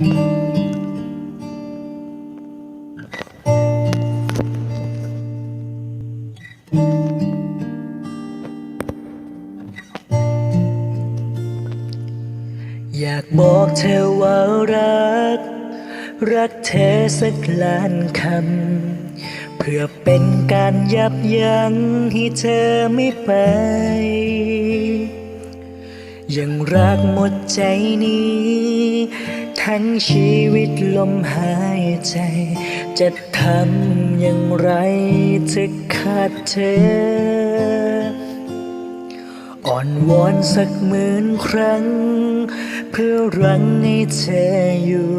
อยากบอกเธอว่ารัก รักเธอสักล้านคำ เพื่อเป็นการยับยั้งให้เธอไม่ไป ยังรักหมดใจนี้ ทั้งชีวิตลมหายใจ จะทำอย่างไรจะขาดเธอ อ่อนวอนสักหมื่นครั้ง เพื่อรั้งให้เธออยู่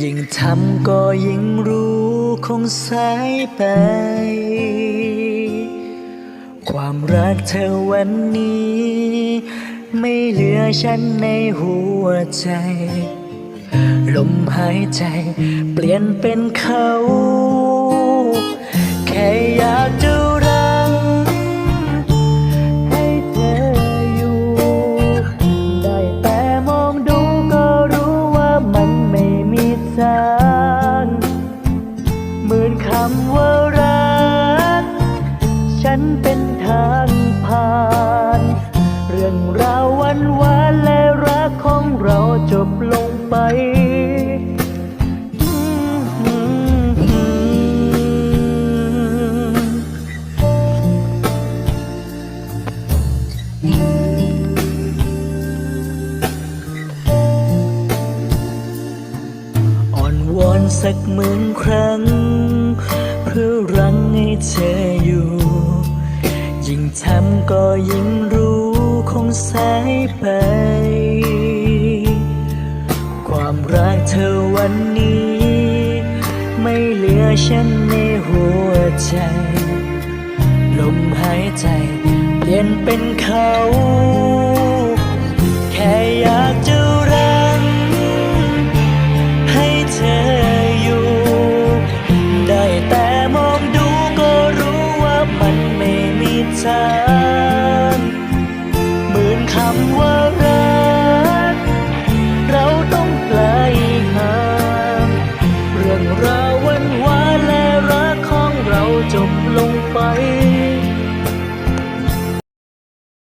ยิ่งทำก็ยิ่งรู้คงสายไป ความรักเธอวันนี้ไม่เหลือฉันในหัวใจ ลมหายใจ เปลี่ยนเป็นเขา แค่อยากจะรัง ให้เธออยู่ ได้แต่มองดูก็รู้ว่ามันไม่มีทางเหมือนคำว่ารัก ฉันเป็นทางผ่าน เรื่องราววันวานและรักของเราจบลงไป อ่อนวอนสักหมื่นครั้ง เพื่อรั้งให้เธออยู่ ยิ่งทำก็ยิ่งรู้คงสายไป ความรักเธอวันนี้ ไม่เหลือฉันในหัวใจ ลมหายใจ เปลี่ยนเป็นเขา แค่อยากจะรักให้เธออยู่ ได้แต่มองดูก็รู้ว่ามันไม่มีทางเหมือนคำว่า